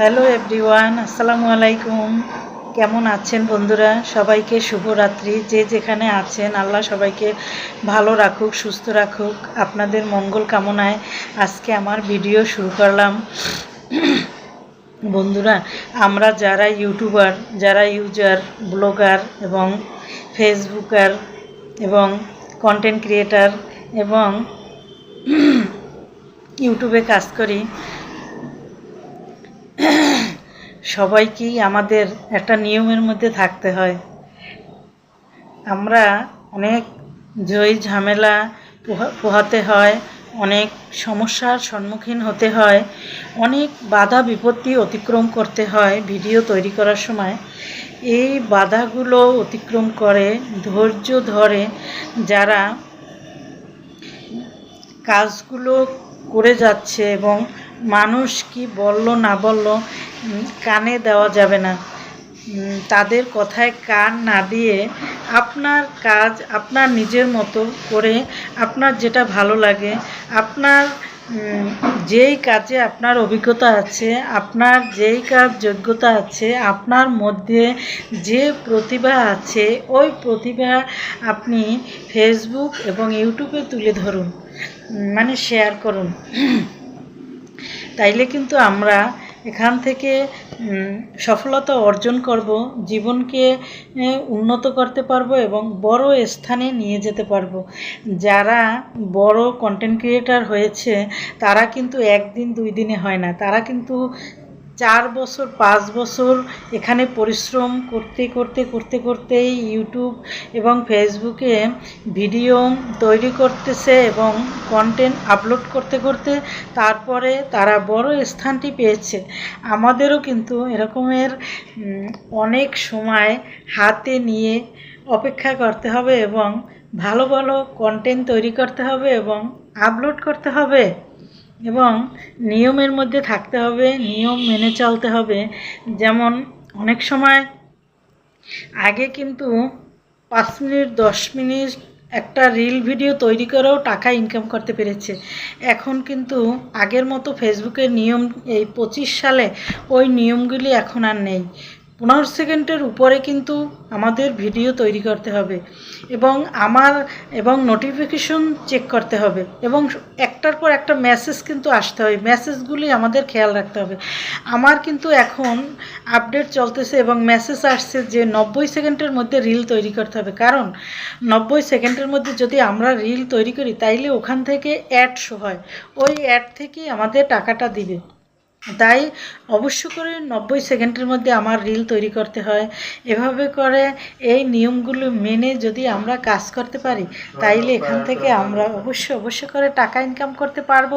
Hello everyone, আসসালামু আলাইকুম। কেমন আছেন বন্ধুরা? সবাইকে শুভরাত্রি। যে যেখানে আছেন, আল্লাহ সবাইকে ভালো রাখুক, সুস্থ রাখুক। আপনাদের মঙ্গল কামনায় আজকে আমার ভিডিও শুরু করলাম। বন্ধুরা, আমরা যারা ইউটিউবার, যারা ইউজার, ব্লগার এবং ফেসবুকার এবং কন্টেন্ট ক্রিয়েটার এবং ইউটিউবে কাজ করি সবাইকেই আমাদের একটা নিয়মের মধ্যে থাকতে হয়। আমরা অনেক জয় ঝামেলা পোহা- পোহাতে হয়, অনেক সমস্যার সম্মুখীন হতে হয়, অনেক বাধা বিপত্তি অতিক্রম করতে হয় ভিডিও তৈরি করার সময়। এই বাধাগুলো অতিক্রম করে, ধৈর্য ধরে যারা কাজগুলো করে যাচ্ছে এবং মানুষ কি বলল, না বলল কানে দেওয়া যাবে না। তাদের কথায় কান না দিয়ে আপনার কাজ আপনার নিজের মতো করে আপনার যেটা ভালো লাগে, আপনার যেই কাজে আপনার অভিজ্ঞতা আছে, আপনার যেই কাজ যোগ্যতা আছে, আপনার মধ্যে যে প্রতিভা আছে, ওই প্রতিভা আপনি ফেসবুক এবং ইউটিউবে তুলে ধরুন। মানে শেয়ার করুন। তাইলে কিন্তু আমরা এখান থেকে সফলতা অর্জন করব, জীবনকে উন্নত করতে পারব এবং বড় স্থানে নিয়ে যেতে পারব। যারা বড় কন্টেন্ট ক্রিয়েটার হয়েছে, তারা কিন্তু একদিন দুই দিনে হয় না। তারা কিন্তু চার বছর, পাঁচ বছর এখানে পরিশ্রম করতে করতে করতে, করতেই ইউটিউব এবং ফেসবুকে ভিডিও তৈরি করতেছে এবং কন্টেন্ট আপলোড করতে করতে তারপরে তারা বড় স্থানটি পেয়েছে। আমাদেরও কিন্তু এরকমের অনেক সময় হাতে নিয়ে অপেক্ষা করতে হবে এবং ভালো ভালো কন্টেন্ট তৈরি করতে হবে এবং আপলোড করতে হবে। এবং নিয়মের মধ্যে থাকতে হবে, নিয়ম মেনে চলতে হবে। যেমন, অনেক সময় আগে কিন্তু পাঁচ মিনিট, দশ মিনিট একটা রিল ভিডিও তৈরি করেও টাকা ইনকাম করতে পেরেছে। এখন কিন্তু আগের মতো ফেসবুকের নিয়ম, এই পঁচিশ সালে ওই নিয়মগুলি এখন আর নেই। পনেরো সেকেন্ডের উপরে কিন্তু আমাদের ভিডিও তৈরি করতে হবে এবং আমার এবং নোটিফিকেশন চেক করতে হবে এবং একটার পর একটা মেসেজ কিন্তু আসতে হবে। মেসেজগুলি আমাদের খেয়াল রাখতে হবে। আমার কিন্তু এখন আপডেট চলতেছে এবং মেসেজ আসছে যে নব্বই সেকেন্ডের মধ্যে রিল তৈরি করতে হবে। কারণ নব্বই সেকেন্ডের মধ্যে যদি আমরা রিল তৈরি করি, তাইলে ওখান থেকে অ্যাড শো হয়। ওই অ্যাড থেকেই আমাদের টাকাটা দিবে। তাই অবশ্য করে নব্বই সেকেন্ডের মধ্যে আমার রিল তৈরি করতে হয়। এভাবে করে এই নিয়মগুলো মেনে যদি আমরা কাজ করতে পারি তাইলে এখান থেকে আমরা অবশ্য অবশ্য করে টাকা ইনকাম করতে পারব।